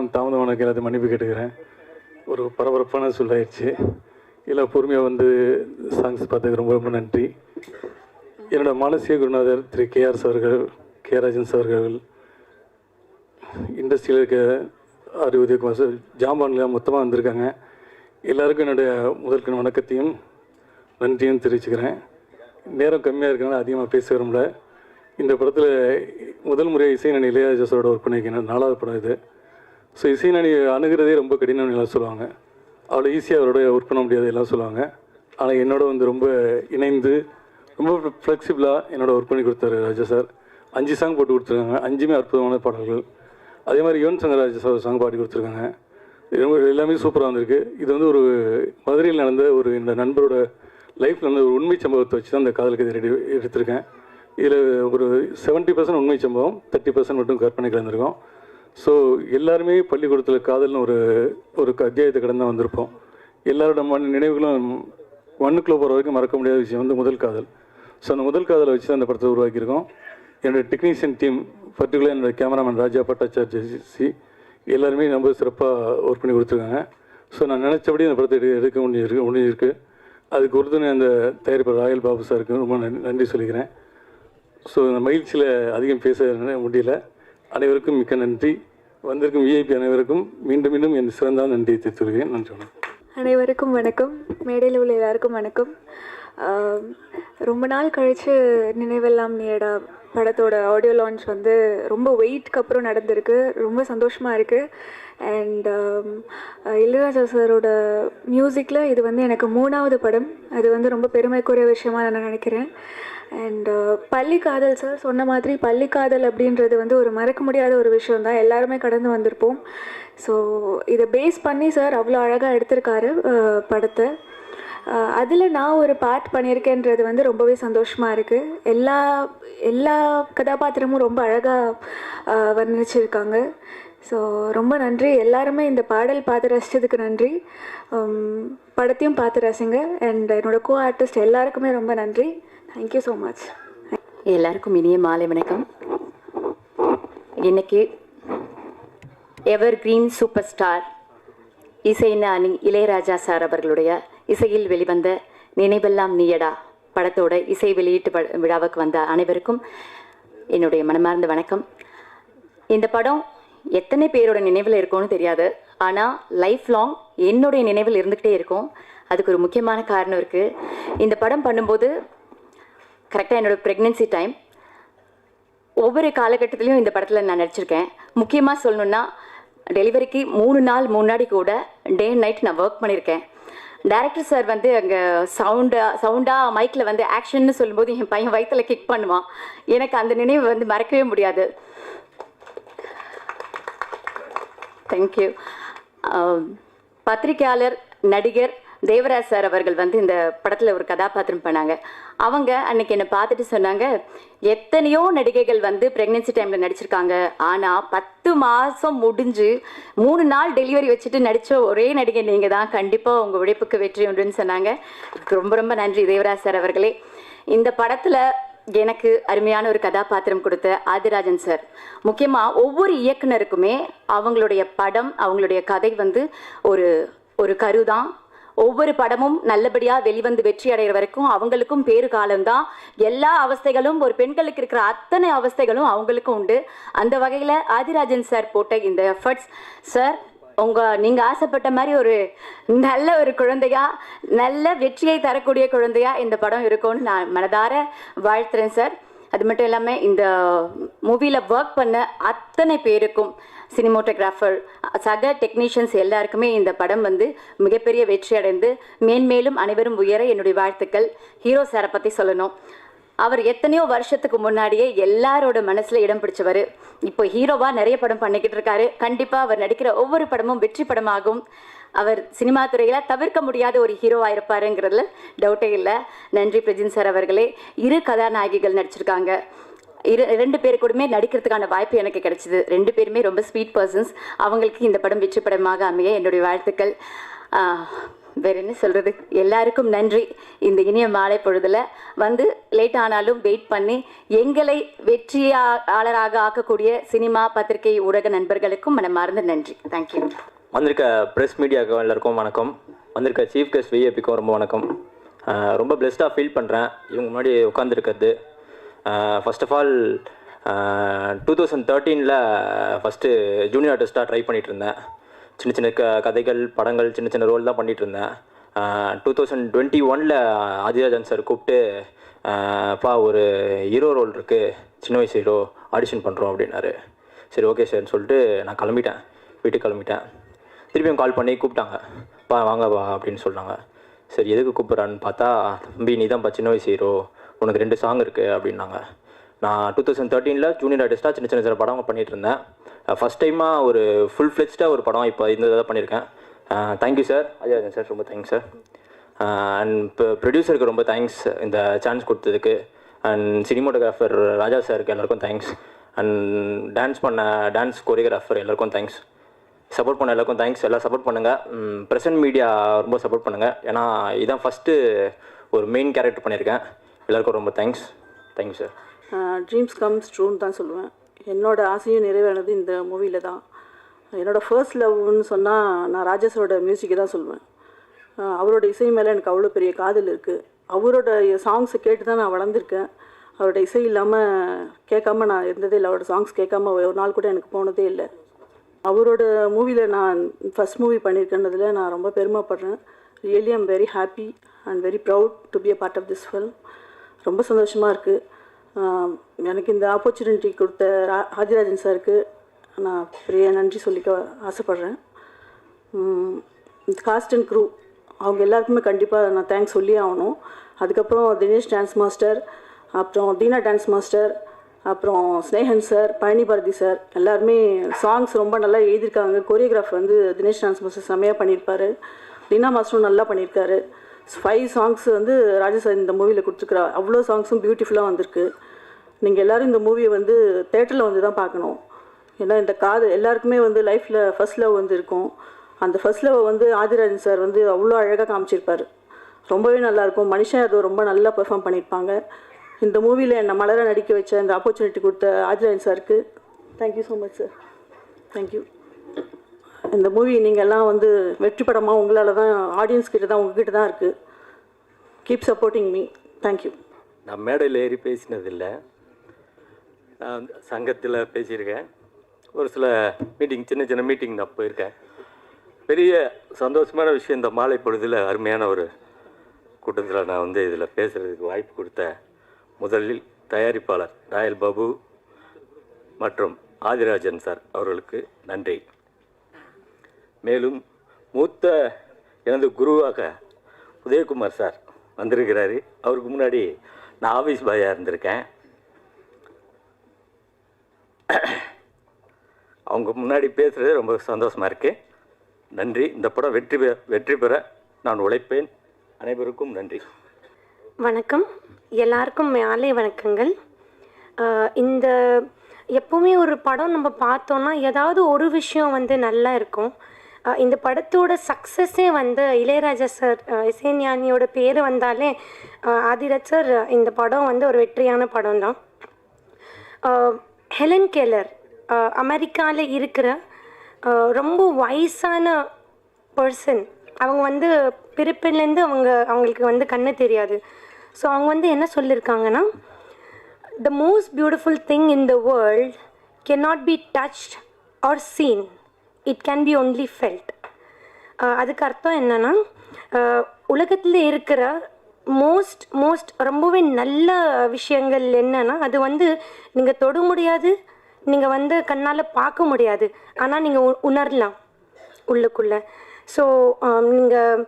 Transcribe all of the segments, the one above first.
கொஞ்சம் தாமதமான எல்லாத்தையும் மன்னிப்பு கேட்டுக்கிறேன். ஒரு பரபரப்பான சொல்லாயிடுச்சு இல்லை பொறுமையாக வந்து சாங்ஸ் பார்த்ததுக்கு ரொம்ப ரொம்ப நன்றி. என்னோட மானசீக குருநாதர் திரு கேஆர்எஸ் அவர்கள் கே ராஜன்ஸ் அவர்கள் இண்டஸ்ட்ரியில் இருக்க ஆறு உதயகுமார் சார் ஜாம்பான்லாம் மொத்தமாக வந்திருக்காங்க. எல்லாருக்கும் என்னுடைய முதற்கண் வணக்கத்தையும் நன்றியும் தெரிவிச்சுக்கிறேன். நேரம் கம்மியாக இருக்கனால அதிகமாக பேச விரும்பல. இந்த படத்தில் முதல் முறையாக இசை இளையராஜா சாரோட ஒர்க் பண்ணியிருக்கேன். நாலாவது படம் இது. ஸோ இசைநணி அணுகிறதே ரொம்ப கடினம் எல்லாம் சொல்லுவாங்க. அவ்வளோ ஈஸியாக அவரோட ஒர்க் பண்ண முடியாது எல்லாம் சொல்லுவாங்க. ஆனால் என்னோட வந்து ரொம்ப இணைந்து ரொம்ப ஃப்ளெக்சிபிளாக என்னோட ஒர்க் பண்ணி கொடுத்தாரு ராஜா சார். அஞ்சு சாங் போட்டு கொடுத்துருக்காங்க. அஞ்சுமே அற்புதமான பாடல்கள். அதே மாதிரி யுவன் சங்கர் ராஜா சார் சாங் பாடி கொடுத்துருக்காங்க. இது ரொம்ப எல்லாமே சூப்பராக வந்திருக்கு. இது வந்து ஒரு மதுரையில் நடந்த ஒரு இந்த நண்பரோட லைஃப்பில் நடந்த ஒரு உண்மை சம்பவத்தை வச்சு தான் இந்த காதலுக்கு கதை ரெடி எடுத்திருக்கேன். இதில் ஒரு செவன்ட்டி பர்சன்ட் உண்மை சம்பவம் தேர்ட்டி பர்சன்ட் மட்டும் கற்பனை கலந்துருக்கோம் ஸோ எல்லாருமே பள்ளிக்கூடத்தில் காதல்னு ஒரு ஒரு க- அத்தியாயத்தை கடந்து தான் வந்திருப்போம். எல்லாரோட மண் நினைவுகளும் மண்ணுக்குள்ளே போகிற வரைக்கும் மறக்க முடியாத விஷயம் வந்து முதல் காதல். ஸோ அந்த முதல் காதலை வச்சு தான் அந்த படத்தை உருவாக்கியிருக்கோம். என்னோடய டெக்னீஷியன் டீம் பர்டிகுலர் என்னோட கேமராமேன் ராஜா பட்டாச்சார்ஜி சி எல்லாருமே ரொம்ப சிறப்பாக ஒர்க் பண்ணி கொடுத்துருக்காங்க. ஸோ நான் நினச்சபடி அந்த படத்தை எடு- எடுக்க முடிஞ்சிருக்கு முடிஞ்சிருக்கு. அதுக்கு உறுதுணை அந்த தயாரிப்பாளர் ராயல் பாபு சாருக்கு ரொம்ப நன்றி நன்றி சொல்லிக்கிறேன். ஸோ இந்த மகிழ்ச்சியில் அதிகம் பேச முடியல. அனைவருக்கும் மிக்க நன்றி. வந்திருக்கும் விஐபி அனைவருக்கும் மீண்டும் மீண்டும் என் சிறந்த நன்றியை தெரிவித்துள்ளேன் நன்றி வணக்கம். அனைவருக்கும் வணக்கம். மேடையில் உள்ள எல்லாருக்கும் வணக்கம். ரொம்ப நாள் கழித்து நினைவெல்லாம் நீடா படத்தோட ஆடியோ லான்ச் வந்து ரொம்ப வெயிட்க்கு அப்புறம் நடந்திருக்கு. ரொம்ப சந்தோஷமாக இருக்குது அண்ட் இளையராஜா சாரோட மியூசிக்கில் இது வந்து எனக்கு மூணாவது படம். அது வந்து ரொம்ப பெருமைக்குரிய விஷயமா நான் நினைக்கிறேன். அண்டு uh, பள்ளி காதல் சார் சொன்ன மாதிரி பள்ளி காதல் அப்படின்றது வந்து ஒரு மறக்க முடியாத ஒரு விஷயம் தான். எல்லாருமே கடந்து வந்திருப்போம். ஸோ இதை பேஸ் பண்ணி சார் அவ்வளோ அழகாக எடுத்திருக்காரு uh, படத்தை. Uh, அதில் நான் ஒரு பார்ட் பண்ணியிருக்கேன்றது வந்து ரொம்பவே சந்தோஷமாக இருக்குது எல்லா எல்லா கதாபாத்திரமும் ரொம்ப அழகாக வர்ணிச்சிருக்காங்க. ஸோ ரொம்ப நன்றி. எல்லாருமே இந்த பாடல் பார்த்து ரசித்ததுக்கு நன்றி. Um, படத்தையும் பார்த்து ரசிங்க. அண்ட் என்னோட கோ ஆர்டிஸ்ட் எல்லாருக்குமே ரொம்ப நன்றி. தேங்க்யூ ஸோ மச் எல்லாருக்கும் இனிய மாலை வணக்கம். இன்னைக்கு எவர் கிரீன் சூப்பர் ஸ்டார் இசை இசைஞானி இளையராஜா சார் அவர்களுடைய இசையில் வெளிவந்த நினைவெல்லாம் நீயடா படத்தோட இசை வெளியீட்டு பட விழாவுக்கு வந்த அனைவருக்கும் என்னுடைய மனமார்ந்த வணக்கம். இந்த படம் எத்தனை பேரோட நினைவில் இருக்கும்னு தெரியாது. ஆனால் லைஃப் லாங் என்னுடைய நினைவில் இருந்துக்கிட்டே இருக்கும். அதுக்கு ஒரு முக்கியமான காரணம் இருக்குது இந்த படம் பண்ணும்போது கரெக்டாக என்னோட ப்ரெக்னென்சி டைம் ஒவ்வொரு காலகட்டத்திலையும் இந்த படத்தில் நான் நடிச்சிருக்கேன். முக்கியமாக சொல்லணுன்னா டெலிவரிக்கு மூணு நாள் முன்னாடி கூட டே நைட் நான் ஒர்க் பண்ணியிருக்கேன். டைரக்டர் சார் வந்து அங்கே சவுண்டாக சவுண்டாக மைக்கில் வந்து ஆக்ஷன்னு சொல்லும்போது என் பையன் வயிற்றில் கிக் பண்ணுவான். எனக்கு அந்த நினைவு வந்து மறக்கவே முடியாது. தேங்க்யூ பத்திரிக்கையாளர் நடிகர் தேவராஜ் சார் அவர்கள் வந்து இந்த படத்தில் ஒரு கதாபாத்திரம் பண்ணாங்க. அவங்க அன்னைக்கு என்னை பார்த்துட்டு சொன்னாங்க எத்தனையோ நடிகைகள் வந்து ப்ரெக்னென்சி டைமில் நடிச்சிருக்காங்க. ஆனால் பத்து மாதம் முடிஞ்சு மூணு நாள் டெலிவரி வச்சுட்டு நடித்த ஒரே நடிகை நீங்கள் தான் கண்டிப்பாக உங்கள் உழைப்புக்கு வெற்றி உண்டுன்னு சொன்னாங்க. ரொம்ப ரொம்ப நன்றி தேவராஜ் சார் அவர்களே. இந்த படத்தில் எனக்கு அருமையான ஒரு கதாபாத்திரம் கொடுத்த ஆதிராஜன் சார். முக்கியமாக ஒவ்வொரு இயக்குனருக்குமே அவங்களுடைய படம் அவங்களுடைய கதை வந்து ஒரு ஒரு கரு தான் ஒவ்வொரு படமும் நல்லபடியாக வெளிவந்து வெற்றி அடைகிற வரைக்கும் அவங்களுக்கும் பேரு காலம்தான். எல்லா அவஸ்தைகளும் ஒரு பெண்களுக்கு இருக்கிற அத்தனை அவஸ்தைகளும் அவங்களுக்கும் உண்டு. அந்த வகையில் ஆதிராஜன் சார் போட்ட இந்த எஃபர்ட்ஸ் சார் உங்க நீங்க ஆசைப்பட்ட மாதிரி ஒரு நல்ல ஒரு குழந்தையா நல்ல வெற்றியை தரக்கூடிய குழந்தையா இந்த படம் இருக்கும்னு நான் மனதார வாழ்த்துறேன் சார் அது மட்டும் இல்லாமல் இந்த மூவியில் ஒர்க் பண்ண அத்தனை பேருக்கும் சினிமோட்டோகிராஃபர் சக டெக்னீஷியன்ஸ் எல்லாருக்குமே இந்த படம் வந்து மிகப்பெரிய வெற்றி அடைந்து மேன்மேலும் அனைவரும் உயர என்னுடைய வாழ்த்துக்கள். ஹீரோ சாரை பற்றி சொல்லணும். அவர் எத்தனையோ வருஷத்துக்கு முன்னாடியே எல்லாரோட மனசில் இடம் பிடிச்சவர். இப்போ ஹீரோவாக நிறைய படம் பண்ணிக்கிட்டு இருக்காரு. கண்டிப்பாக அவர் நடிக்கிற ஒவ்வொரு படமும் வெற்றி படமாகும். அவர் சினிமா துறையில் தவிர்க்க முடியாத ஒரு ஹீரோவாக இருப்பாருங்கிறதுல டவுட்டே இல்லை. நன்றி பிரஜின் சார் அவர்களே. இரு கதாநாயகிகள் நடிச்சிருக்காங்க. இரு ரெண்டு பேரு கூடமே நடிக்கிறதுக்கான வாய்ப்பு எனக்கு கிடைச்சிது. ரெண்டு பேருமே ரொம்ப ஸ்வீட் பர்சன்ஸ் அவங்களுக்கு இந்த படம் வெற்றி படமாக அமைய என்னுடைய வாழ்த்துக்கள். வேற என்ன சொல்றது? எல்லாருக்கும் நன்றி. இந்த இனிய மாலை பொழுதுல வந்து லேட் ஆனாலும் வெயிட் பண்ணி எங்களை வெற்றியாளராக ஆக்கக்கூடிய சினிமா பத்திரிகை ஊடக நண்பர்களுக்கும் மனமார்ந்த நன்றி. தேங்க்யூ வந்திருக்க ப்ரெஸ் மீடியாவுக்கு எல்லாருக்கும் வணக்கம். வந்திருக்க சீஃப் கெஸ்ட் விஏபிக்கும் ரொம்ப வணக்கம். ரொம்ப பிளெஸ்டாக ஃபீல் பண்ணுறேன் இவங்க முன்னாடி உட்காந்துருக்கிறது first of all two thousand தேர்ட்டீனில் first junior ஆர்டிஸ்ட்டாக ட்ரை பண்ணிட்டு இருந்தேன் சின்ன சின்ன க கதைகள் படங்கள் சின்ன சின்ன ரோல் தான் இருந்தேன் டூ தௌசண்ட் டுவெண்ட்டி ஒனில் ஆதிராஜன் சார் கூப்பிட்டு uh, பா ஒரு ஹீரோ ரோல் இருக்குது சின்ன வயசு ஹீரோ ஆடிஷன் பண்ணுறோம் அப்படின்னாரு. சரி ஓகே சார்னு சொல்லிட்டு நான் கிளம்பிட்டேன். வீட்டுக்கு கிளம்பிட்டேன். திருப்பியும் கால் பண்ணி கூப்பிட்டாங்க. பா வாங்க வா அப்படின்னு சொன்னாங்க. சரி எதுக்கு கூப்பிட்றான்னு பார்த்தா தம்பி நீ தான்ப்பா சின்ன வயசு ஹீரோ உனக்கு ரெண்டு சாங் இருக்குது அப்படின்னாங்க. நான் டூ தௌசண்ட் தேர்ட்டீனில் ஜூனியர் ஆர்டிஸ்ட்டாக சின்ன சின்ன சின்ன படம் பண்ணிட்டு இருந்தேன் ஃபஸ்ட் டைமாக ஒரு ஃபுல் ஃப்ளெக்ஸ்டாக ஒரு படம் இப்போ இந்த இதாக பண்ணியிருக்கேன். Thank you sir Ajayarajan sir ரொம்ப தேங்க்ஸ் சார் அண்ட் இப்போ ப்ரொடியூசருக்கு ரொம்ப தேங்க்ஸ் இந்த சான்ஸ் கொடுத்ததுக்கு. அண்ட் சினிமோட்டோகிராஃபர் ராஜா சாருக்கு எல்லாருக்கும் தேங்க்ஸ் அண்ட் டான்ஸ் பண்ண டான்ஸ் கொரியோகிராஃபர் எல்லாருக்கும் தேங்க்ஸ் சப்போர்ட் பண்ண எல்லாருக்கும் தேங்க்ஸ் எல்லாம் சப்போர்ட் பண்ணுங்கள் ப்ரெசன்ட் மீடியா ரொம்ப சப்போர்ட் பண்ணுங்கள் ஏன்னா இதான் ஃபஸ்ட்டு ஒரு மெயின் கேரக்டர் பண்ணியிருக்கேன். எல்லாருக்கும் ரொம்ப thanks thank you sir dreams comes ட்ரூன்னு தான் சொல்லுவேன். என்னோட ஆசையும் நிறைவேறது இந்த மூவியில் தான். என்னோடய ஃபர்ஸ்ட் லவ்னு சொன்னால் நான் ராஜேஷோட மியூசிக்கை தான் சொல்லுவேன். அவரோட இசை மேலே எனக்கு அவ்வளோ பெரிய காதல் இருக்குது அவரோட சாங்ஸை கேட்டு தான் நான் வளர்ந்துருக்கேன். அவரோட இசை இல்லாமல் கேட்காம நான் இருந்ததே இல்லை. அவரோட சாங்ஸ் கேட்காம ஒரு நாள் கூட எனக்கு போனதே இல்லை. அவரோட மூவியில் நான் ஃபஸ்ட் மூவி பண்ணியிருக்கேன்றதில் நான் ரொம்ப பெருமைப்படுறேன். Really I'm very happy and very proud to be a part of this film ரொம்ப சந்தோஷமாக இருக்குது எனக்கு இந்த ஆப்பர்ச்சுனிட்டி கொடுத்த ரா ஆதிராஜன் சாருக்கு நான் பெரிய நன்றி சொல்லிக்க ஆசைப்பட்றேன். காஸ்ட் அண்ட் க்ரூ அவங்க எல்லாருக்குமே கண்டிப்பாக நான் தேங்க்ஸ் சொல்லி ஆகணும். அதுக்கப்புறம் தினேஷ் டான்ஸ் மாஸ்டர் அப்புறம் தீனா டான்ஸ் மாஸ்டர் அப்புறம் ஸ்னேகன் சார் பழனி பாரதி சார் எல்லாருமே சாங்ஸ் ரொம்ப நல்லா எழுதியிருக்காங்க. கொரியோகிராஃப் வந்து தினேஷ் டான்ஸ் மாஸ்டர் செம்மையாக பண்ணியிருப்பாரு. தீனா மாஸ்டரும் நல்லா பண்ணியிருக்காரு. ஃபைவ் சாங்ஸ் வந்து ராஜா சார் இந்த மூவியில் கொடுத்துருக்குறா அவ்வளோ சாங்ஸும் பியூட்டிஃபுல்லாக வந்திருக்கு. நீங்கள் எல்லோரும் இந்த மூவியை வந்து தேட்டரில் வந்து தான் பார்க்கணும். ஏன்னா இந்த காது எல்லாருக்குமே வந்து லைஃப்பில் ஃபர்ஸ்ட் லவ் வந்து இருக்கும். அந்த ஃபர்ஸ்ட் லவ் வந்து ஆதிராஜன் சார் வந்து அவ்வளோ அழகாக காமிச்சிருப்பார். ரொம்பவே நல்லாயிருக்கும் மனுஷன் அது ரொம்ப நல்லா பெர்ஃபார்ம் பண்ணியிருப்பாங்க இந்த மூவியில் என்னை மலர நடிக்க வச்ச இந்த ஆப்பர்ச்சுனிட்டி கொடுத்த ஆதிராஜன் சாருக்கு thank you so much sir thank you இந்த மூவி நீங்கள் எல்லாம் வந்து வெற்றி படமாக உங்களால் தான் ஆடியன்ஸ் கிட்ட தான் உங்ககிட்ட தான் இருக்குது கீப் சப்போர்ட்டிங் மீ தேங்க்யூ நான் மேடையில் ஏறி பேசினதில்லை. நான் சங்கத்தில் பேசியிருக்கேன். ஒரு சில மீட்டிங் சின்ன சின்ன மீட்டிங் நான் போயிருக்கேன். பெரிய சந்தோஷமான விஷயம் இந்த மாலை பொழுதில் அருமையான ஒரு கூட்டத்தில் நான் வந்து இதில் பேசுகிறதுக்கு வாய்ப்பு கொடுத்த முதலில் தயாரிப்பாளர் ராயல் பாபு மற்றும் ஆதிராஜன் சார் அவர்களுக்கு நன்றி. மேலும் மூத்த எனது குருவாக உதயகுமார் சார் வந்திருக்கிறாரு. அவருக்கு முன்னாடி நான் ஆஃபீஸ் பாயாக இருந்திருக்கேன். அவங்க முன்னாடி பேசுகிறது ரொம்ப சந்தோஷமாக இருக்குது நன்றி. இந்த படம் வெற்றி பெற வெற்றி பெற நான் உழைப்பேன். அனைவருக்கும் நன்றி. வணக்கம். எல்லாருக்கும் மாலை வணக்கங்கள். இந்த எப்போவுமே ஒரு படம் நம்ம பார்த்தோன்னா ஏதாவது ஒரு விஷயம் வந்து நல்லா இருக்கும். இந்த படத்தோட சக்ஸஸே வந்து இளையராஜா சார் இசைஞானியோட பேர் வந்தாலே ஆஹ் ஆதிராஜ் சார் இந்த படம் வந்து ஒரு வெற்றியான படம் தான் ஹெலன் கெல்லர் அமெரிக்காவில் இருக்கிற ரொம்ப வயசான பர்சன் அவங்க வந்து பிறப்பிலேருந்து அவங்க அவங்களுக்கு வந்து கண்ணு தெரியாது. ஸோ அவங்க வந்து என்ன சொல்லியிருக்காங்கன்னா the most beautiful thing in the world cannot be touched or seen it can be only felt அதுக்கு அர்த்தம் என்னன்னா uh, உலகத்தில் இருக்கிற மோஸ்ட் மோஸ்ட் ரொம்பவே நல்ல விஷயங்கள் என்னன்னா அது வந்து நீங்கள் தொட முடியாது நீங்கள் வந்து கண்ணால் பார்க்க முடியாது. ஆனால் நீங்கள் உணரலாம் உள்ளுக்குள்ளே. ஸோ um, நீங்கள்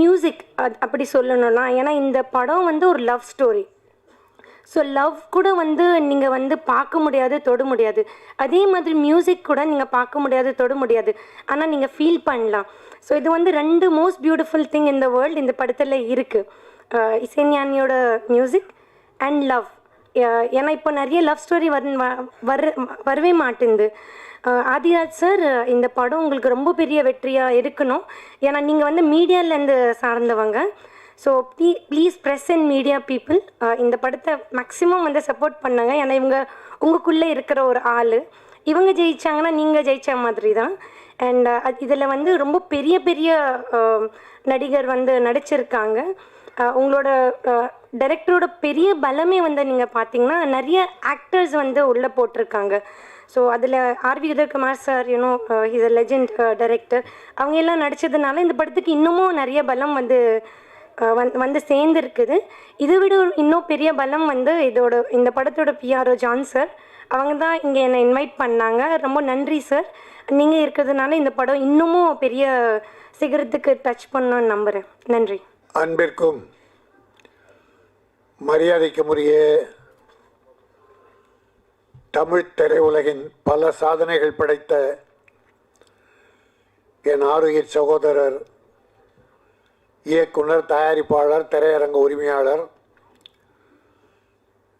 மியூசிக் அது அப்படி சொல்லணும்னா ஏன்னா இந்த படம் வந்து ஒரு லவ் ஸ்டோரி ஸோ லவ் கூட வந்து நீங்கள் வந்து பார்க்க முடியாது தொட முடியாது. அதே மாதிரி மியூசிக் கூட நீங்கள் பார்க்க முடியாது தொட முடியாது. ஆனால் நீங்கள் ஃபீல் பண்ணலாம். ஸோ இது வந்து ரெண்டு மோஸ்ட் பியூட்டிஃபுல் திங் இந்த வேர்ல்டு இந்த படத்தில் இருக்குது இசைஞானியோட மியூசிக் அண்ட் லவ் ஏன்னா இப்போ நிறைய லவ் ஸ்டோரி வர் வர வரவே மாட்டேங்குது. ஆதிராஜ் சார் இந்த படம் உங்களுக்கு ரொம்ப பெரிய வெற்றியாக இருக்கணும் ஏன்னா நீங்கள் வந்து மீடியாலேருந்து சார்ந்தவங்க. So please please press and media people இந்த படத்தை மேக்ஸிமம் வந்து சப்போர்ட் பண்ணுங்க. ஏன்னா இவங்க உங்களுக்குள்ளே இருக்கிற ஒரு ஆள். இவங்க ஜெயிச்சாங்கன்னா நீங்கள் ஜெயிச்ச மாதிரி தான் அண்ட் இதில் வந்து ரொம்ப பெரிய பெரிய நடிகர் வந்து நடிச்சிருக்காங்க. உங்களோட டைரக்டரோட பெரிய பலமே வந்து நீங்கள் பார்த்தீங்கன்னா நிறைய ஆக்டர்ஸ் வந்து உள்ளே போட்டிருக்காங்க. ஸோ அதில் RV Udhayakumar sir you know is a legend director அவங்க எல்லாம் நடித்ததுனால இந்த படத்துக்கு இன்னமும் நிறைய பலம் வந்து வந்து வந்து சேர்ந்துருக்குது. இதை விட ஒரு இன்னும் பெரிய பலம் வந்து இதோட இந்த படத்தோட பிஆர்ஓ ஜான் சார் அவங்க தான் இங்கே என்னை இன்வைட் பண்ணாங்க. ரொம்ப நன்றி சார் நீங்கள் இருக்கிறதுனால இந்த படம் இன்னமும் பெரிய சிகரத்துக்கு டச் பண்ணணும்னு நம்புகிறேன் நன்றி. அன்பிற்கும் மரியாதைக்குரிய தமிழ் திரையுலகின் பல சாதனைகள் படைத்த என் ஆரோக்கிய சகோதரர் இயக்குனர் தயாரிப்பாளர் திரையரங்க உரிமையாளர்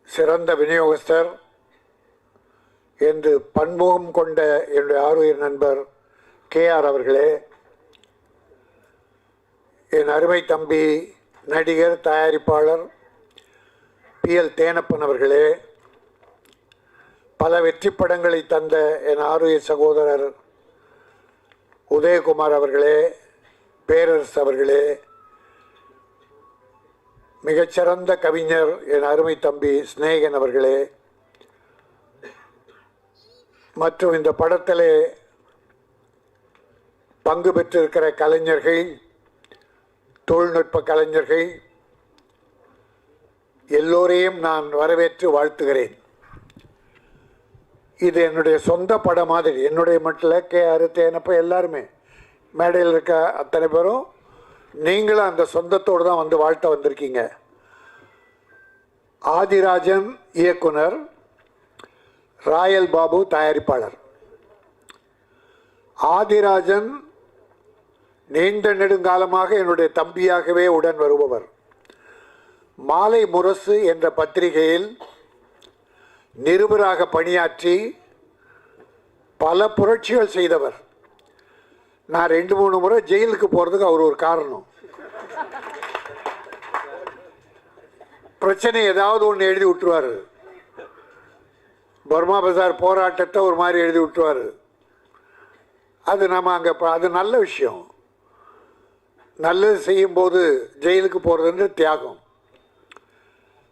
சிறந்த விநியோகஸ்தர் என்று பன்முகம் கொண்ட என்னுடைய ஆரோக்கிய நண்பர் கே ஆர் அவர்களே என் அருமை தம்பி நடிகர் தயாரிப்பாளர் பி எல் தேனப்பன் அவர்களே பல வெற்றி படங்களை தந்த என் ஆருய சகோதரர் உதயகுமார் அவர்களே பேரரசு அவர்களே மிகச்சிறந்த கவிஞர் என் அருமை தம்பி சிநேகன் அவர்களே மற்றும் இந்த படத்திலே பங்கு பெற்றிருக்கிற கலைஞர்கள் தொழில்நுட்ப கலைஞர்கள் எல்லோரையும் நான் வரவேற்று வாழ்த்துகிறேன். இது என்னுடைய சொந்த படம் மாதிரி என்னுடைய மட்டும் கே ஆர் தேனப்ப எல்லாருமே. மேடையில் இருக்க அத்தனை பேரும் நீங்களும் அந்த சொந்தத்தோடு தான் வந்து வாழ்த்த வந்திருக்கீங்க. ஆதிராஜன் இயக்குனர் ராயல் பாபு தயாரிப்பாளர். ஆதிராஜன் நீண்ட நெடுங்காலமாக என்னுடைய தம்பியாகவே உடன் வருபவர். மாலை முரசு என்ற பத்திரிகையில் நிருபராக பணியாற்றி பல புரட்சிகள் செய்தவர். நான் ரெண்டு மூணு முறை ஜெயிலுக்கு போகிறதுக்கு அவர் ஒரு காரணம். பிரச்சனை ஏதாவது ஒன்று எழுதி விட்டுருவார். பர்மா பஜார் போராட்டத்தை ஒரு மாதிரி எழுதி விட்டுருவார். அது நம்ம அங்கே அது நல்ல விஷயம். நல்லது செய்யும்போது ஜெயிலுக்கு போகிறதுன்ற தியாகம்.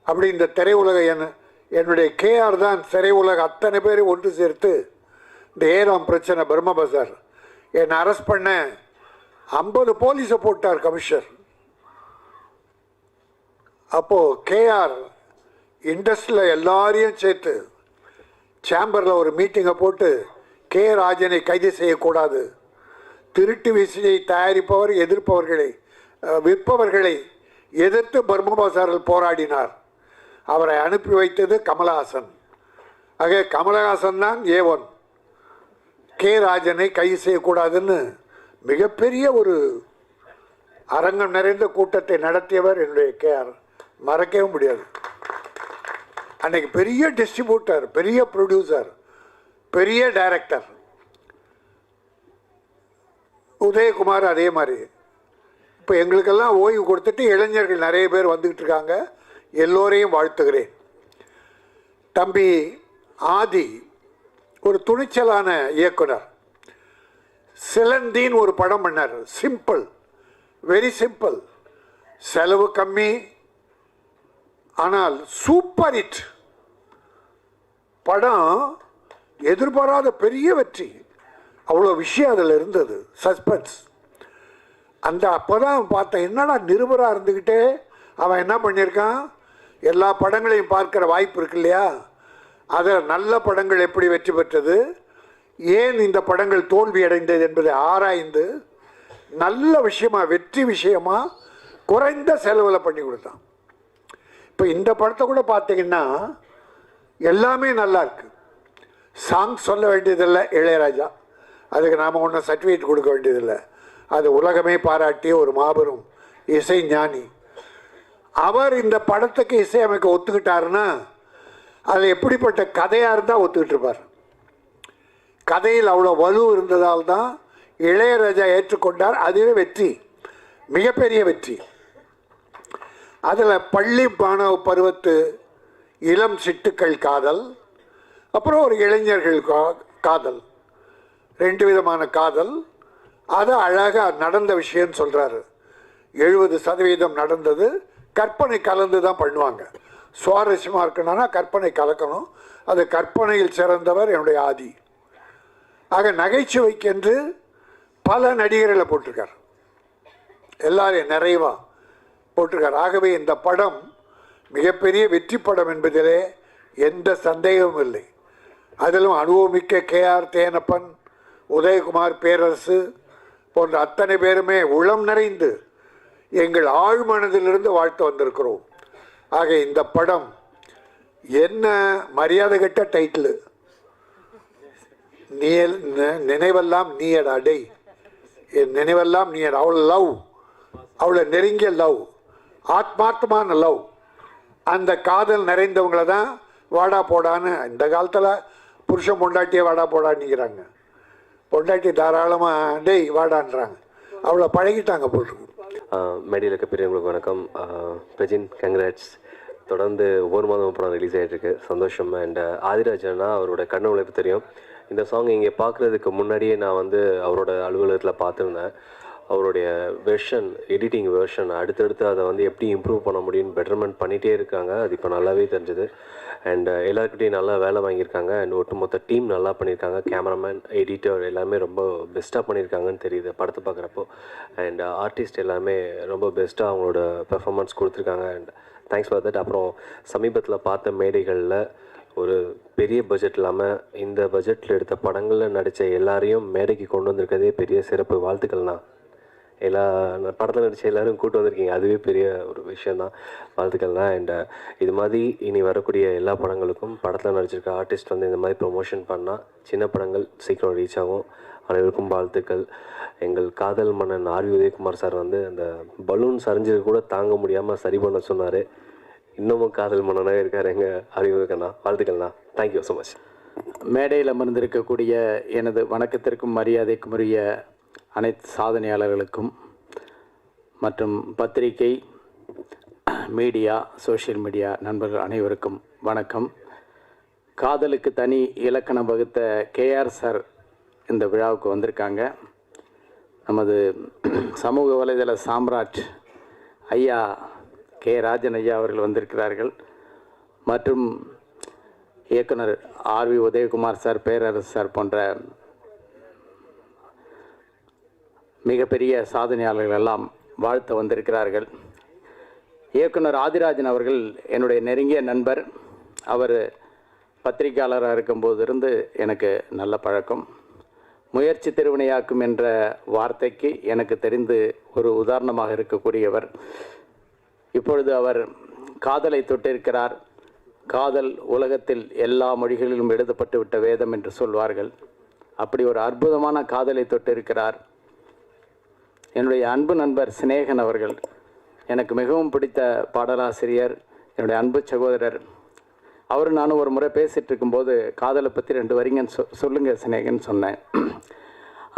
அப்படி இந்த திரையுலக என் என்னுடைய கேஆர் தான் திரையுலக அத்தனை பேரை ஒன்று சேர்த்து இந்த ஏராம் பிரச்சனை பர்மா பஜார் என்னை அரெஸ்ட் பண்ண ஐம்பது போலீஸை போட்டார் கமிஷனர் அப்போது கேஆர் இண்டஸ்ட்ரியில் எல்லாரையும் சேர்த்து சேம்பரில் ஒரு மீட்டிங்கை போட்டு கே ராஜனை கைது செய்யக்கூடாது. திருட்டு விசையை தயாரிப்பவர் எதிர்ப்பவர்களை விற்பவர்களை எதிர்த்து பர்மா பசாரில் போராடினார். அவரை அனுப்பி வைத்தது கமலஹாசன். ஆக கமலஹாசன் தான் ஏ ஒன் கே ராஜனை கைது செய்யக்கூடாதுன்னு மிகப்பெரிய ஒரு அரங்கம் நிறைந்த கூட்டத்தை நடத்தியவர் என்னுடைய கேஆர் மறக்கவே முடியாது. அன்னைக்கு பெரிய டிஸ்ட்ரிபியூட்டர் பெரிய ப்ரொடியூசர் பெரிய டைரக்டர் உதயகுமார் அதே மாதிரி. இப்போ எங்களுக்கெல்லாம் ஓய்வு கொடுத்துட்டு இளைஞர்கள் நிறைய பேர் வந்துக்கிட்டு இருக்காங்க. எல்லோரையும் வாழ்த்துகிறேன். தம்பி ஆதி ஒரு துணிச்சலான இயக்குனர். சிலந்தின்னு ஒரு படம் பண்ணார். சிம்பிள் வெரி சிம்பிள் செலவு கம்மி. ஆனால் சூப்பர் ஹிட் படம் எதிர்பாராத பெரிய வெற்றி. அவ்வளோ விஷயம் அதில் இருந்தது. சஸ்பென்ஸ் அந்த அப்போ தான் பார்த்தேன் என்னடா நிருபராக இருந்துக்கிட்டே அவன் என்ன பண்ணியிருக்கான்? எல்லா படங்களையும் பார்க்குற வாய்ப்பு இருக்கு இல்லையா? அதில் நல்ல படங்கள் எப்படி வெற்றி பெற்றது? ஏன் இந்த படங்கள் தோல்வி அடைந்தது என்பதை ஆராய்ந்து நல்ல விஷயமா வெற்றி விஷயமா குறைந்த செலவில் பண்ணி கொடுத்தான். இப்போ இந்த படத்தை கூட பார்த்தீங்கன்னா எல்லாமே நல்லா இருக்கு. சாங் சொல்ல வேண்டியதில்லை இளையராஜா. அதுக்கு நாம் ஒன்றும் சர்டிஃபிகேட் கொடுக்க வேண்டியதில்லை. அது உலகமே பாராட்டிய ஒரு மாபெரும் இசை ஞானி. அவர் இந்த படத்துக்கு இசையமைக்க ஒத்துக்கிட்டாருன்னா அது எப்படிப்பட்ட கதையாக இருந்தால் ஒத்துக்கிட்டு இருப்பார். கதையில் அவ்வளோ வலு இருந்ததால் தான் இளையராஜா ஏற்றுக்கொண்டார். அதுவே வெற்றி. மிகப்பெரிய வெற்றி. அதில் பள்ளி மாணவ பருவத்து இளம் சிட்டுக்கள் காதல் அப்புறம் ஒரு இளைஞர்கள் கா- காதல். ரெண்டு விதமான காதல். அது அழகாக நடந்த விஷயம்னு சொல்கிறாரு எழுபது சதவீதம் நடந்தது. கற்பனை கலந்து தான் பண்ணுவாங்க. சுவாரஸ்யமாக இருக்கணும்னா கற்பனை கலக்கணும். அது கற்பனையில் சிறந்தவர் என்னுடைய ஆதி. ஆக நகைச்சுவைக்கென்று பல நடிகர்களை போட்டிருக்கார். எல்லாரையும் நிறைவா போட்டிருக்கார். ஆகவே இந்த படம் மிகப்பெரிய வெற்றி படம் என்பதிலே எந்த சந்தேகமும் இல்லை. அதிலும் அனுபவமிக்க கே ஆர் தேனப்பன் உதயகுமார் பேரரசு போன்ற அத்தனை பேருமே உளம் நிறைந்து எங்கள் ஆழ்மனதிலிருந்து வாழ்த்து வந்திருக்கிறோம். ஆக இந்த படம் என்ன மரியாதை கட்ட டைட்டிலு நீ நினைவெல்லாம் நீயடா டேய். என் நினைவெல்லாம் நீயடா. அவள் லவ் அவளை நெருங்கிய லவ் ஆத்மார்த்தமான லவ் அந்த காதல் நிறைந்தவங்கள தான் வாடா போடான்னு இந்த காலத்தில் புருஷன் பொண்டாட்டியே வாடா போடான்னுக்கிறாங்க பொண்டாட்டி தாராளமாக டேய் வாடான்றாங்க. அவ்வளோ பழகிட்டாங்க போட்டு மேடையில் இருக்க பெரியவங்களுக்கு வணக்கம். பிரஜின் கங்க்ராட்ஸ் தொடர்ந்து ஒவ்வொரு மாதம் படம் ரிலீஸ் ஆகிட்டு இருக்கு சந்தோஷம் அண்ட் uh, ஆதிராஜன்னா அவரோட கண்ண உழைப்பு தெரியும். இந்த சாங் இங்கே பார்க்குறதுக்கு முன்னாடியே நான் வந்து அவரோட அலுவலகத்தில் பார்த்துருந்தேன். அவருடைய வெர்ஷன் எடிட்டிங் வெர்ஷன் அடுத்தடுத்து அதை வந்து எப்படி இம்ப்ரூவ் பண்ண முடியும்னு பெட்டர்மெண்ட் பண்ணிகிட்டே இருக்காங்க. அது இப்போ நல்லாவே தெரிஞ்சுது. அண்ட் uh, எல்லாருக்கிட்டையும் நல்லா வேலை வாங்கியிருக்காங்க. அண்ட் ஒட்டுமொத்த டீம் நல்லா பண்ணியிருக்காங்க. கேமராமேன் எடிட்டர் எல்லாமே ரொம்ப பெஸ்ட்டாக பண்ணியிருக்காங்கன்னு தெரியுது படத்தை பார்க்குறப்போ அண்ட் ஆர்டிஸ்ட் uh, எல்லாமே ரொம்ப பெஸ்ட்டாக அவங்களோட பெர்ஃபார்மன்ஸ் கொடுத்துருக்காங்க. அண்ட் தேங்க்ஸ் ஃபார் தட் அப்புறம் சமீபத்தில் பார்த்த மேடைகளில் ஒரு பெரிய பட்ஜெட் இல்லாமல் இந்த பட்ஜெட்டில் எடுத்த படங்களில் நடித்த எல்லாரையும் மேடைக்கு கொண்டு வந்திருக்கதே பெரிய சிறப்பு. வாழ்த்துக்கள்ண்ணா எல்லா படத்தில் நடித்த எல்லோரும் கூட்டு வந்திருக்கீங்க. அதுவே பெரிய ஒரு விஷயந்தான் வாழ்த்துக்கள்னா அண்ட் இது மாதிரி இனி வரக்கூடிய எல்லா படங்களுக்கும் படத்தில் நடிச்சிருக்க ஆர்டிஸ்ட் வந்து இந்த மாதிரி ப்ரொமோஷன் பண்ணால் சின்ன படங்கள் சீக்கிரம் ரீச் ஆகும். அனைவருக்கும் வாழ்த்துக்கள். எங்கள் காதல் மன்னன் ஆர்வி உதயகுமார் சார் வந்து அந்த பலூன் சரிஞ்சது கூட தாங்க முடியாமல் சரி பண்ண சொன்னார். இன்னமும் காதல் மன்னனாக இருக்கார் எங்கள் அறிவுக்கண்ணா வாழ்த்துக்கள்ண்ணா. தேங்க்யூ ஸோ மச் மேடையில் அமர்ந்திருக்கக்கூடிய எனது வணக்கத்திற்கும் மரியாதைக்கும் உரிய அனைத்து சாதனையாளர்களுக்கும் மற்றும் பத்திரிகை மீடியா சோஷியல் மீடியா நண்பர்கள் அனைவருக்கும் வணக்கம். காதலுக்கு தனி இலக்கணம் வகுத்த கேஆர் சார் இந்த விழாவுக்கு வந்திருக்காங்க. நமது சமூக வலைதள சாம்ராட் ஐயா கே ராஜன் ஐயா அவர்கள் வந்திருக்கிறார்கள். மற்றும் இயக்குனர் RV Udhayakumar sir Perarasu sir போன்ற மிகப்பெரிய சாதனையாளர்கள் எல்லாம் வாழ்த்த வந்திருக்கிறார்கள். இயக்குனர் ஆதிராஜன் அவர்கள் என்னுடைய நெருங்கிய நண்பர். அவர் பத்திரிகையாளராக இருக்கும்போது இருந்து எனக்கு நல்ல பழக்கம். முயற்சி திருவினையாக்கும் என்ற வார்த்தைக்கு எனக்கு தெரிந்து ஒரு உதாரணமாக இருக்கக்கூடியவர். இப்பொழுது அவர் காதலை தொட்டிருக்கிறார். காதல் உலகத்தில் எல்லா மொழிகளிலும் எழுதப்பட்டு விட்ட வேதம் என்று சொல்வார்கள். அப்படி ஒரு அற்புதமான காதலை தொட்டிருக்கிறார். என்னுடைய அன்பு நண்பர் சிநேகன் அவர்கள் எனக்கு மிகவும் பிடித்த பாடலாசிரியர் என்னுடைய அன்பு சகோதரர் அவர் நானும் ஒரு முறை பேசிகிட்டு இருக்கும்போது காதலை பற்றி ரெண்டு வரிங்கன்னு சொ சொல்லுங்கள் சினேகன்னு சொன்னேன்.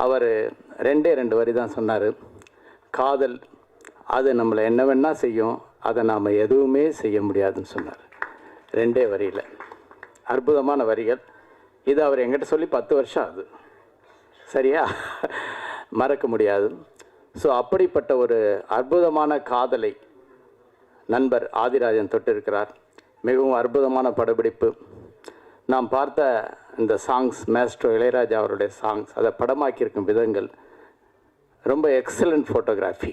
அவர் ரெண்டே ரெண்டு வரி தான் சொன்னார். காதல் அது நம்மளை என்ன வேணால் செய்யும் அதை நாம் எதுவுமே செய்ய முடியாதுன்னு சொன்னார். ரெண்டே வரியில். அற்புதமான வரிகள். இது அவர் எங்கிட்ட சொல்லி பத்து வருஷம் ஆகுது. சரியா? மறக்க முடியாது. ஸோ அப்படிப்பட்ட ஒரு அற்புதமான காதலை நண்பர் ஆதிராஜன் தொட்டிருக்கிறார். மிகவும் அற்புதமான படப்பிடிப்பு. நாம் பார்த்த இந்த சாங்ஸ் மேஸ்ட்ரோ இளையராஜா அவருடைய சாங்ஸ் அதை படமாக்கியிருக்கும் விதங்கள். ரொம்ப எக்ஸலண்ட் ஃபோட்டோகிராஃபி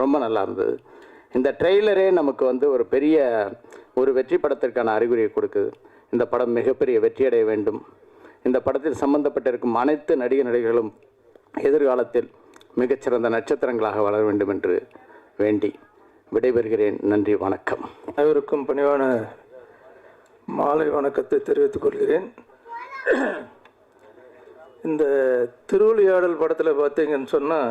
ரொம்ப நல்லா இருந்தது. இந்த ட்ரெய்லரே நமக்கு வந்து ஒரு பெரிய ஒரு வெற்றி படத்திற்கான அறிகுறியை கொடுக்குது. இந்த படம் மிகப்பெரிய வெற்றியடைய வேண்டும். இந்த படத்தில் சம்பந்தப்பட்டிருக்கும் அனைத்து நடிக நடிகர்களும் எதிர்காலத்தில் மிகச்சிறந்த நட்சத்திரங்களாக வளர வேண்டும் என்று வேண்டி. விடைபெறுகிறேன். நன்றி வணக்கம். அனைவருக்கும் பணிவான மாலை வணக்கத்தை தெரிவித்துக் கொள்கிறேன். இந்த திருவிளையாடல் படத்தில் பார்த்தீங்கன்னு சொன்னால்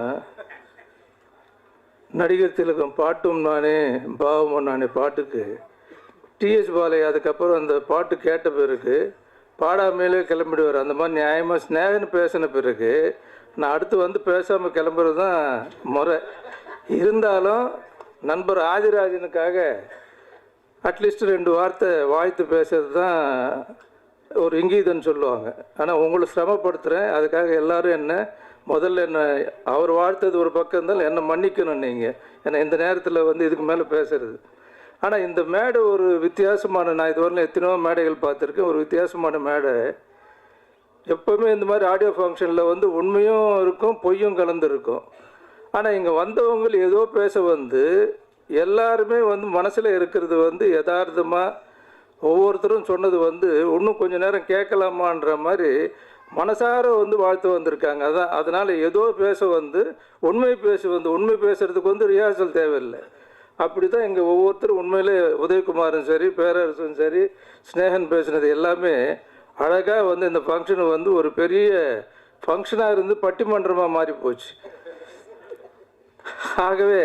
நடிகர் திலகம் பாட்டும் நானே பாவமும் நானே பாட்டுக்கு டிஎஸ் பாலை அதுக்கப்புறம் அந்த பாட்டு கேட்ட பிறகு பாடாமையிலே கிளம்பிடுவார். அந்த மாதிரி நியாயமாக ஸ்நேகன்னு பேசின பிறகு நான் அடுத்து வந்து பேசாமல் கிளம்புறது தான் முறை. இருந்தாலும் நண்பர் ஆதிராஜனுக்காக அட்லீஸ்ட் ரெண்டு வார்த்தை வாழ்த்து பேசுறது தான் ஒரு இங்கீதம்னு சொல்லுவாங்க. ஆனால் உங்களை சிரமப்படுத்துகிறேன் அதுக்காக எல்லாரும் என்ன முதல்ல என்ன அவர் வாழ்த்தது ஒரு பக்கம் இருந்தாலும் என்னை மன்னிக்கணும் நீங்கள் ஏன்னா இந்த நேரத்தில் வந்து இதுக்கு மேலே பேசுறது. ஆனால் இந்த மேடை ஒரு வித்தியாசமான நான் இதுவரையிலும் எத்தனையோ மேடைகள் பார்த்துருக்கேன். ஒரு வித்தியாசமான மேடை. எப்போவுமே இந்த மாதிரி ஆடியோ ஃபங்க்ஷனில் வந்து உண்மையும் இருக்கும் பொய்யும் கலந்துருக்கும். ஆனால் இங்கே வந்தவங்க ஏதோ பேச வந்து எல்லாருமே வந்து மனசில் இருக்கிறது வந்து யதார்த்தமாக ஒவ்வொருத்தரும் சொன்னது வந்து இன்னும் கொஞ்சம் நேரம் கேட்கலாமான்ற மாதிரி மனசார வந்து வாழ்த்து வந்திருக்காங்க. அதான் அதனால் ஏதோ பேச வந்து உண்மை பேச வந்து உண்மை பேசுகிறதுக்கு வந்து ரிஹர்சல் தேவையில்லை. அப்படி தான் இங்கே ஒவ்வொருத்தரும் உண்மையிலே உதயகுமாரும் சரி பேரரசும் சரி ஸ்னேகன் பேசுனது எல்லாமே அழகாக வந்து இந்த ஃபங்க்ஷன் வந்து ஒரு பெரிய ஃபங்க்ஷனாக இருந்து பட்டிமன்றமாக மாறி போச்சு ஆகவே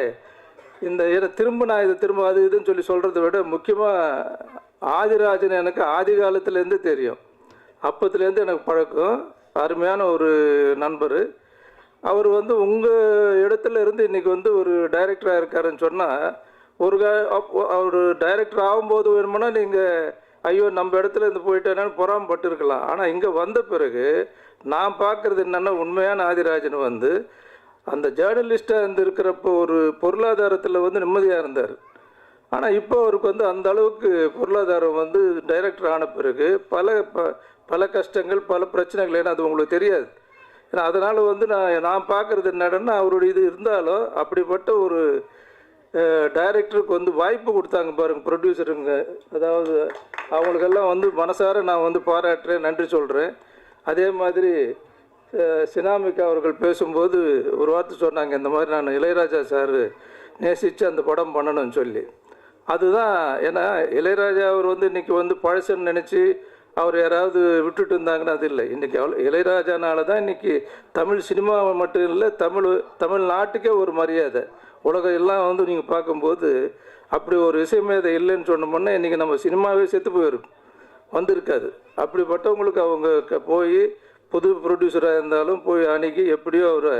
இந்த இதை திரும்ப நான் இதை திரும்ப அது இதுன்னு சொல்லி சொல்கிறத விட முக்கியமாக ஆதிராஜன் எனக்கு ஆதி காலத்துலேருந்து தெரியும். அப்பத்துலேருந்து எனக்கு பழக்கம். அருமையான ஒரு நண்பர். அவர் வந்து உங்கள் இடத்துல இருந்து இன்றைக்கி வந்து ஒரு டைரக்டராக இருக்காருன்னு சொன்னால் ஒரு அவர் டைரக்டர் ஆகும்போது வேணுமானா நீங்கள் ஐயோ நம்ம இடத்துல இருந்து போயிட்டேனான்னு பொறாமப்பட்டு இருக்கலாம் ஆனால் இங்கே வந்த பிறகு நான் பார்க்குறது என்னென்னா உண்மையான ஆதிராஜன் வந்து அந்த ஜேர்னலிஸ்டாக இருந்திருக்கிறப்போ ஒரு பொருளாதாரத்தில் வந்து நிம்மதியாக இருந்தார். ஆனால் இப்போ அவருக்கு வந்து அந்த அளவுக்கு பொருளாதாரம் வந்து டைரக்டர் ஆன பிறகு பல ப பல கஷ்டங்கள் பல பிரச்சனைகள் ஏன்னா அது உங்களுக்கு தெரியாது. ஏன்னா அதனால் வந்து நான் நான் பார்க்குறது என்னடன்னா அவருடைய இது இருந்தாலும் அப்படிப்பட்ட ஒரு டைரக்டருக்கு வந்து வாய்ப்பு கொடுத்தாங்க பாருங்கள் ப்ரொடியூசருங்க அதாவது அவங்களுக்கெல்லாம் வந்து மனசார நான் வந்து பாராட்டுறேன் நன்றி சொல்கிறேன் அதே மாதிரி சினாமிகா அவர்கள் பேசும்போது ஒரு வார்த்தை சொன்னாங்க இந்த மாதிரி நான் இளையராஜா சார் நேசித்து அந்த படம் பண்ணணும்னு சொல்லி. அதுதான் ஏன்னா இளையராஜா அவர் வந்து இன்றைக்கி வந்து பழசுன்னு நினச்சி அவர் யாராவது விட்டுட்டு இருந்தாங்கன்னா அது இல்லை. இன்றைக்கி அவ்வளோ இளையராஜானால தான் இன்றைக்கி தமிழ் சினிமா மட்டும் இல்லை தமிழ் தமிழ்நாட்டுக்கே ஒரு மரியாதை. உலகம் எல்லாம் வந்து நீங்கள் பார்க்கும்போது அப்படி ஒரு விஷயமே அதை இல்லைன்னு சொன்னோம்னா இன்றைக்கி நம்ம சினிமாவே செத்து போயிருக்கும் வந்திருக்காது. அப்படிப்பட்டவங்களுக்கு அவங்க க- போய் புது ப்ரொடியூசராக இருந்தாலும் போய் அன்னைக்கு எப்படியோ அவர்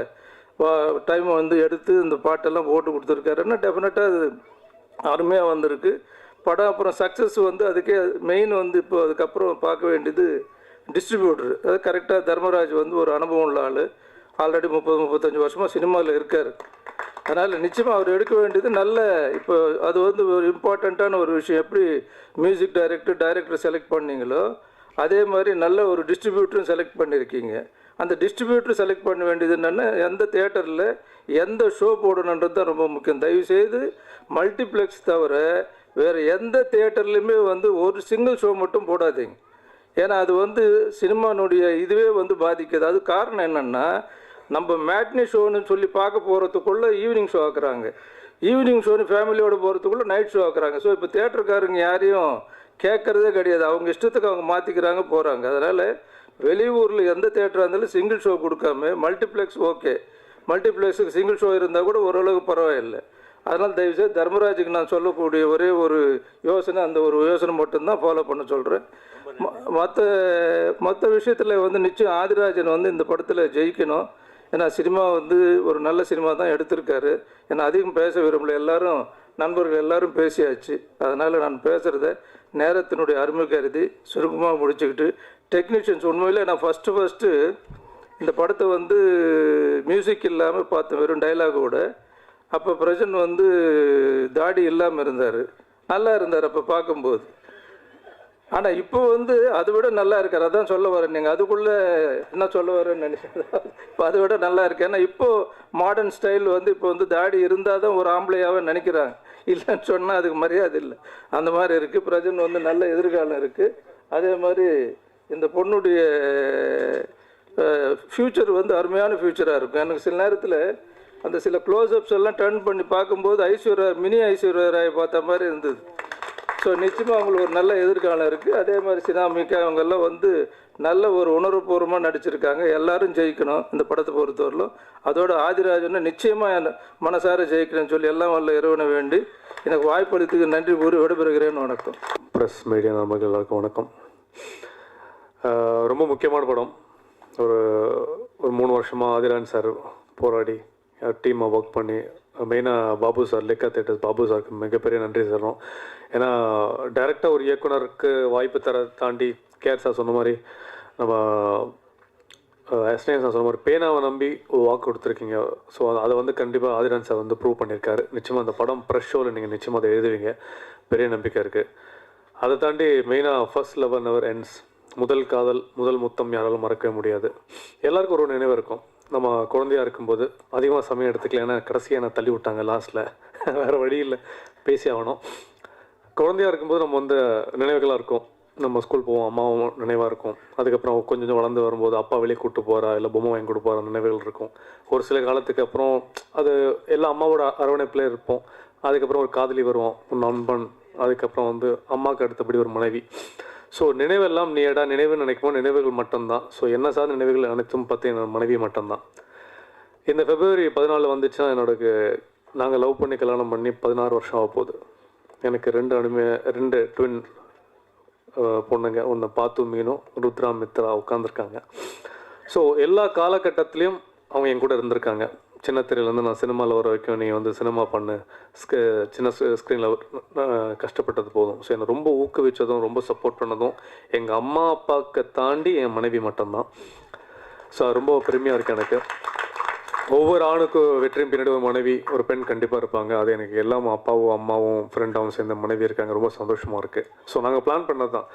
டைம் வந்து எடுத்து இந்த பாட்டெல்லாம் போட்டு கொடுத்துருக்காருன்னா டெஃபினட்டாக அது அருமையாக வந்திருக்கு. படம் அப்புறம் சக்ஸஸ் வந்து அதுக்கே மெயின் வந்து இப்போ அதுக்கப்புறம் பார்க்க வேண்டியது டிஸ்ட்ரிபியூட்டர் அது கரெக்டாக தர்மராஜ் வந்து ஒரு அனுபவம் உள்ள ஆள். ஆல்ரெடி முப்பது முப்பத்தஞ்சு வருஷமாக சினிமாவில் இருக்கார். அதனால் நிச்சயமாக அவர் எடுக்க வேண்டியது நல்ல இப்போ அது வந்து ஒரு இம்பார்ட்டண்ட்டான ஒரு விஷயம். எப்படி மியூசிக் டைரக்டர் டைரக்டர் செலக்ட் பண்ணீங்களோ அதே மாதிரி நல்ல ஒரு டிஸ்ட்ரிபியூட்டரும் செலக்ட் பண்ணியிருக்கீங்க அந்த டிஸ்ட்ரிபியூட்டர் செலக்ட் பண்ண வேண்டியது என்னென்னா எந்த தேட்டரில் எந்த ஷோ போடணுன்றது தான் ரொம்ப முக்கியம். தயவுசெய்து மல்டிப்ளெக்ஸ் தவிர வேறு எந்த தேட்டர்லையுமே வந்து ஒரு சிங்கிள் ஷோ மட்டும் போடாதீங்க. ஏன்னா அது வந்து சினிமானுடைய இதுவே வந்து பாதிக்குது. அது காரணம் என்னென்னா நம்ம மேட்னி ஷோன்னு சொல்லி பார்க்க போகிறதுக்குள்ளே ஈவினிங் ஷோ ஆக்குறாங்க. ஈவினிங் ஷோன்னு ஃபேமிலியோடு போகிறதுக்குள்ளே நைட் ஷோ ஆக்குறாங்க. ஸோ இப்போ தேட்டருக்காரங்க யாரையும் கேட்குறதே கிடையாது. அவங்க இஷ்டத்துக்கு அவங்க மாற்றிக்கிறாங்க போகிறாங்க அதனால் வெளியூரில் எந்த தேட்டராக இருந்தாலும் சிங்கிள் ஷோ கொடுக்காம மல்டிப்ளெக்ஸ் ஓகே மல்டிப்ளெக்ஸுக்கு சிங்கிள் ஷோ இருந்தால் கூட ஓரளவுக்கு பரவாயில்லை. அதனால் தயவுசெய்து தர்மராஜுக்கு நான் சொல்லக்கூடிய ஒரே ஒரு யோசனை அந்த ஒரு யோசனை மட்டும்தான் ஃபாலோ பண்ண சொல்கிறேன் மற்ற மற்ற விஷயத்தில் வந்து நிச்சயம் ஆதிராஜன் வந்து இந்த படத்தில் ஜெயிக்கணும். ஏன்னா சினிமா வந்து ஒரு நல்ல சினிமா தான் எடுத்திருக்காரு. ஏன்னா அதிகம் பேச விரும்பல. எல்லாரும் நண்பர்கள் எல்லாரும் பேசியாச்சு. அதனால் நான் பேசுகிறத நேரத்தினுடைய அருமை கருதி சுருக்கமாக முடிச்சுக்கிட்டு டெக்னீஷியன்ஸ் உண்மையில் நான் ஃபஸ்ட்டு ஃபஸ்ட்டு இந்த படத்தை வந்து மியூசிக் இல்லாமல் பார்த்தேன் வெறும் டைலாகோட அப்போ பிரசன் வந்து தாடி இல்லாமல் இருந்தார். நல்லா இருந்தார் அப்போ பார்க்கும்போது. ஆனால் இப்போ வந்து அதை விட நல்லா இருக்கார். அதான் சொல்ல வரேன் நீங்கள் அதுக்குள்ளே என்ன சொல்ல வரேன்னு நினைச்சேன் இப்போ அதை விட நல்லா இருக்கு. ஏன்னா இப்போது மாடர்ன் ஸ்டைல் வந்து இப்போ வந்து தாடி இருந்தால் தான் ஒரு ஆம்பளையாக நினைக்கிறாங்க. இல்லைன்னு சொன்னால் அதுக்கு மரியாதை இல்லை. அந்த மாதிரி இருக்குது பிரஜன் வந்து நல்ல எதிர்காலம் இருக்குது அதே மாதிரி இந்த பொண்ணுடைய ஃப்யூச்சர் வந்து அருமையான ஃப்யூச்சராக இருக்கும். எனக்கு சில நேரத்தில் அந்த சில க்ளோஸ்அப்ஸ் எல்லாம் டர்ன் பண்ணி பார்க்கும்போது ஐஸ்வர்யா மினி ஐஸ்வர்யா ராய் பார்த்த மாதிரி இருந்தது. ஸோ நிச்சயமாக அவங்களுக்கு ஒரு நல்ல எதிர்காலம் இருக்குது அதே மாதிரி சினாமிக்கு அவங்கெல்லாம் வந்து நல்ல ஒரு உணர்வுபூர்வமாக நடிச்சிருக்காங்க. எல்லாரும் ஜெயிக்கணும் இந்த படத்தை பொறுத்தவரையிலும். அதோட ஆதிராஜனை நிச்சயமாக மனசார ஜெயிக்கணும்னு சொல்லி எல்லாம் வல்ல இறைவனை வேண்டி எனக்கு வாய்ப்பளித்துக்கு நன்றி கூறி விடைபெறுகிறேன். வணக்கம். ப்ரெஸ் மீடியா நண்பர்கள் எல்லாருக்கும் வணக்கம். ரொம்ப முக்கியமான படம். ஒரு ஒரு மூணு வருஷமாக ஆதிரான் சார் போராடி டீமாக ஒர்க் பண்ணி மெயினாக பாபு சார் லேக்கா தேட்டர்ஸ் பாபு சாருக்கு மிகப்பெரிய நன்றி சொல்லணும். ஏன்னா டைரெக்டாக ஒரு இயக்குனருக்கு வாய்ப்பு தர தாண்டி கேர் சார் சொன்ன மாதிரி நம்ம எஸ்னேன் சார் சொன்ன மாதிரி பேனாவை நம்பி ஒரு வாக்கு கொடுத்துருக்கீங்க. ஸோ அதை வந்து கண்டிப்பாக ஆதிரான் சார் வந்து ப்ரூவ் பண்ணியிருக்காரு. நிச்சயமாக அந்த படம் ப்ரெஷ் ஷோவில் நீங்கள் நிச்சயமாக அதை எழுதுவீங்க. பெரிய நம்பிக்கை இருக்குது அதை தாண்டி மெயினாக ஃபர்ஸ்ட் லெவன் அவர் எண்ட்ஸ் முதல் காதல் முதல் முத்தம் யாராலும் மறக்கவே முடியாது. எல்லாருக்கும் ஒரு நினைவு இருக்கும். நம்ம குழந்தையா இருக்கும்போது அதிகமாக சமயம் எடுத்துக்கல ஏன்னா கடைசியாக நான் தள்ளி விட்டாங்க லாஸ்ட்டில் வேறு வழி இல்லை. பேசி ஆகணும். குழந்தையா இருக்கும்போது நம்ம வந்து நினைவுகளாக இருக்கும். நம்ம ஸ்கூல் போவோம் அம்மாவும் நினைவாக இருக்கும். அதுக்கப்புறம் கொஞ்சம் கொஞ்சம் வளர்ந்து வரும்போது அப்பா வெளியே கூட்டு போகிறா இல்லை பொம்மை வாங்கி கொடுப்பார நினைவுகள் இருக்கும். ஒரு சில காலத்துக்கு அப்புறம் அது எல்லா அம்மாவோட அரவணைப்பில் இருப்போம். அதுக்கப்புறம் ஒரு காதலி வருவோம் நண்பன். அதுக்கப்புறம் வந்து அம்மாவுக்கு அடுத்தபடி ஒரு மனைவி. ஸோ நினைவெல்லாம் நீடா நினைவு நினைக்குமோ நினைவுகள் மட்டும்தான். ஸோ என்ன சார் நினைவுகள் அனைத்தும் பார்த்து என் மனைவி மட்டும்தான். இந்த ஃபெப்ரவரி பதினாலு வந்துச்சுன்னா என்னோட நாங்கள் லவ் பண்ணி கல்யாணம் பண்ணி பதினாறு வருஷம் ஆக போகுது. எனக்கு ரெண்டு அனுமே ரெண்டு ட்வின் பொண்ணுங்க. ஒன்று பாத்து மீனும் ருத்ரா மித்ரா உட்காந்துருக்காங்க ஸோ எல்லா காலகட்டத்திலையும் அவங்க என் கூட இருந்திருக்காங்க. சின்ன திரையிலேருந்து நான் சினிமாவில் வர வரைக்கும் நீ வந்து சினிமா பண்ணு. ஸ்க சின்ன ஸ்க்ரீனில் கஷ்டப்பட்டது போதும். ஸோ என்னை ரொம்ப ஊக்குவிச்சதும் ரொம்ப சப்போர்ட் பண்ணதும் எங்கள் அம்மா அப்பாவுக்கு தாண்டி என் மனைவி மட்டும்தான். ஸோ ரொம்ப பெருமையாக இருக்குது எனக்கு. ஒவ்வொரு ஆணுக்கும் வெற்றியும் பின்னாடி ஒரு மனைவி ஒரு பெண் கண்டிப்பாக இருப்பாங்க. அது எனக்கு எல்லாம் அப்பாவும் அம்மாவும் ஃப்ரெண்டாகவும் சேர்ந்த மனைவி இருக்காங்க. ரொம்ப சந்தோஷமாக இருக்குது ஸோ நாங்கள் பிளான் பண்ணது தான்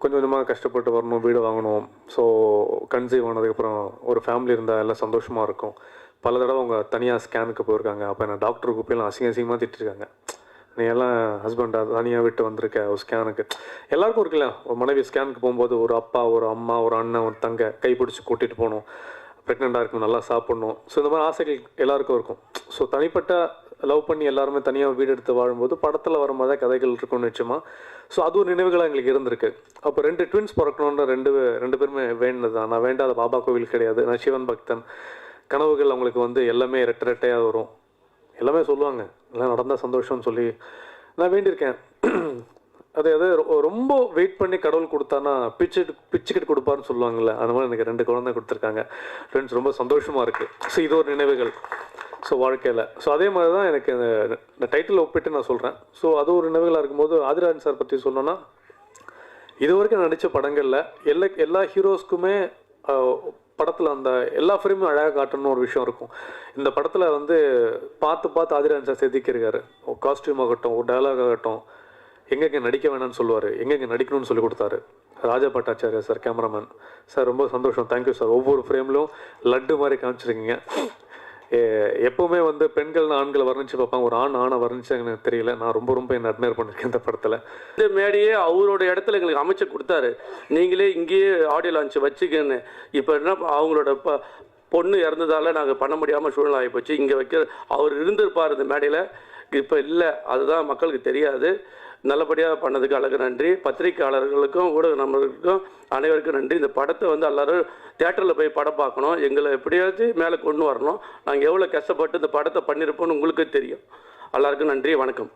கொஞ்சம் கொஞ்சமாக கஷ்டப்பட்டு வரணும் வீடு வாங்கணும். ஸோ கன்சீவ் ஆனதுக்கப்புறம் ஒரு ஃபேமிலி இருந்தால் எல்லாம் சந்தோஷமாக இருக்கும். பல தடவை அவங்க தனியாக ஸ்கேனுக்கு போயிருக்காங்க. அப்போ என்ன டாக்டர் போய் அசிங்க அசிங்கமாக திட்டிருக்காங்க. நீ எல்லாம் ஹஸ்பண்டாக தனியாக விட்டு வந்திருக்க ஒரு ஸ்கேனுக்கு எல்லாருக்கும் இருக்குல்ல ஒரு மனைவி ஸ்கேனுக்கு போகும்போது ஒரு அப்பா ஒரு அம்மா ஒரு அண்ணன் ஒரு தங்க கைப்பிடிச்சி கூட்டிகிட்டு போகணும். ப்ரெக்னெண்ட்டாக இருக்கணும் நல்லா சாப்பிட்ணும். ஸோ இந்த மாதிரி ஆசைகள் எல்லாருக்கும் இருக்கும். ஸோ தனிப்பட்ட லவ் பண்ணி எல்லாருமே தனியாக வீடு எடுத்து வாழும்போது படத்தில் வர மாதிரி கதைகள் இருக்கும்னு நிச்சயமாக ஸோ அது ஒரு நினைவுகளாக எங்களுக்கு இருந்திருக்கு. அப்போ ரெண்டு ட்வின்ஸ் பிறக்கணுன்ற ரெண்டு ரெண்டு பேருமே வேண்டினது தான் நான் வேண்டாத பாபா கோவில் கிடையாது. நான் சிவன் பக்தன். கனவுகள் அவங்களுக்கு வந்து எல்லாமே ரெட்டை ரெட்டையாக வரும். எல்லாமே சொல்லுவாங்க. எல்லாம் நடந்தால் சந்தோஷம்னு சொல்லி நான் வேண்டியிருக்கேன். அது அது ரொ- ரொம்ப வெயிட் பண்ணி கடவுள் கொடுத்தானா பிச்சு பிச்சுக்கிட்டு கொடுப்பாருன்னு சொல்லுவாங்கல்ல. அந்த மாதிரி எனக்கு ரெண்டு குழந்தை கொடுத்துருக்காங்க. ஃப்ரெண்ட்ஸ் ரொம்ப சந்தோஷமாக இருக்குது ஸோ இது ஒரு நினைவுகள். ஸோ வாழ்க்கையில். ஸோ அதே மாதிரி தான் எனக்கு இந்த டைட்டில் ஒப்பிட்டு நான் சொல்கிறேன் ஸோ அது ஒரு நினைவுகளாக இருக்கும்போது ஆதிராஜன் சார் பற்றி சொல்லணும்னா இது வரைக்கும் நடித்த படங்களில் எல்லா எல்லா ஹீரோஸ்க்குமே படத்தில் அந்த எல்லா ஃப்ரேமும் அழகாக காட்டணும்னு ஒரு விஷயம் இருக்கும். இந்த படத்தில் வந்து பார்த்து பார்த்து ஆதிராஜன் சார் செதுக்கியிருக்காரு. ஒரு காஸ்டியூம் ஆகட்டும் ஒரு டயலாக் ஆகட்டும் எங்கெங்க நடிக்க வேணாம்னு சொல்லுவார். எங்கெங்கே நடிக்கணும்னு சொல்லி கொடுத்தாரு. Raja Bhattacharya sir cameraman sir ரொம்ப சந்தோஷம். தேங்க்யூ சார் ஒவ்வொரு ஃப்ரேம்லையும் லட்டு மாதிரி காமிச்சிருக்கீங்க. எப்பவுமே வந்து பெண்கள் ஆண்களை வர்ணிச்சு பார்ப்பாங்க. ஒரு ஆண் ஆணை வர்ணிச்சு எனக்கு தெரியல. நான் ரொம்ப ரொம்ப என்ன அட்மையர் பண்ணிருக்கேன் இந்த படத்தில். இந்த மேடையே அவரோட இடத்துல எங்களுக்கு அமைச்சு கொடுத்தாரு. நீங்களே இங்கேயே ஆடியோ லான்ச் வச்சுக்கன்னு. இப்போ என்ன அவங்களோட ப பொண்ணு இறந்ததால நாங்கள் பண்ண முடியாமல் சூழ்நிலை ஆகிப்போச்சு இங்கே வைக்க அவர் இருந்திருப்பார் இந்த மேடையில். இப்போ இல்லை. அதுதான் மக்களுக்கு தெரியாது. நல்லபடியாக பண்ணதுக்கு அழகு நன்றி. பத்திரிக்கையாளர்களுக்கும் ஊடக நம்பர்களுக்கும் அனைவருக்கும் நன்றி. இந்த படத்தை வந்து எல்லாரும் தேட்டரில் போய் படம் பார்க்கணும். எங்களை எப்படியாச்சும் மேலே கொண்டு வரணும். நாங்கள் எவ்வளோ கஷ்டப்பட்டு இந்த படத்தை பண்ணியிருப்போம்னு உங்களுக்கு தெரியும். எல்லாருக்கும் நன்றி. வணக்கம்.